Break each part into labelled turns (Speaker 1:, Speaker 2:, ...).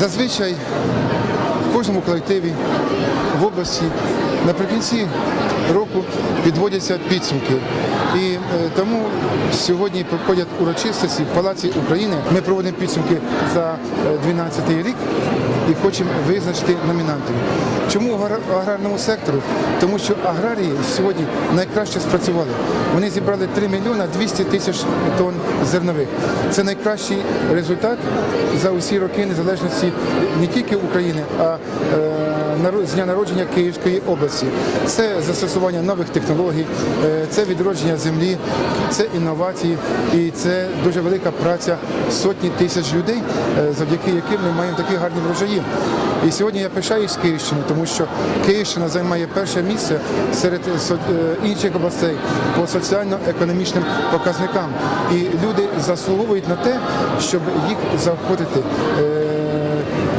Speaker 1: Зазвичай в кожному колективі в області наприкінці року підводяться підсумки. І е, тому сьогодні проходять урочистості в Палаці України. Ми проводимо підсумки за 12 рік і хочемо визначити номінантів. Чому в аграрному сектору? Тому що аграрії сьогодні найкраще спрацювали. Вони зібрали 3 мільйона 200 тисяч тонн зернових. Це найкращий результат за усі роки незалежності не тільки України, а е, з дня народження Київської області. Це застосування нових технологій, е, це відродження землі, це інновації і це дуже велика праця сотні тисяч людей, е, завдяки яким ми маємо такі гарні врожаї. І сьогодні я пишаюсь Київщиною, тому що Київщина займає перше місце серед е, інших областей по соціально-економічним показникам. І люди заслуговують на те, щоб їх заохотити.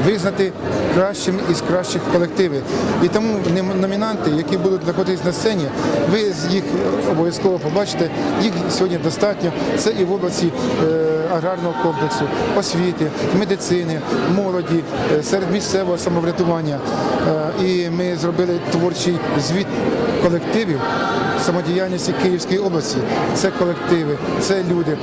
Speaker 1: Визнати кращими із кращих колективів. І тому номінанти, які будуть знаходитись на сцені, ви їх обов'язково побачите. Їх сьогодні достатньо. Це і в області е, аграрного комплексу, освіти, медицини, молоді, е, серед місцевого самоврядування. Е, І ми зробили творчий звіт колективів самодіяльності Київської області. Це колективи, це люди,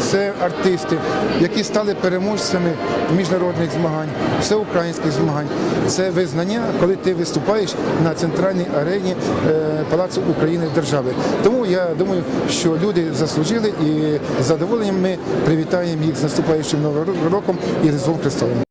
Speaker 1: це артисти, які стали переможцями міжнародних змагань, всеукраїнських змагань. Це визнання, коли ти виступаєш на центральній арені е, Палацу України держави. Тому я думаю, що люди заслужили і з задоволенням ми привітаємо їх з наступаючим новим роком і Різдвом Христовим.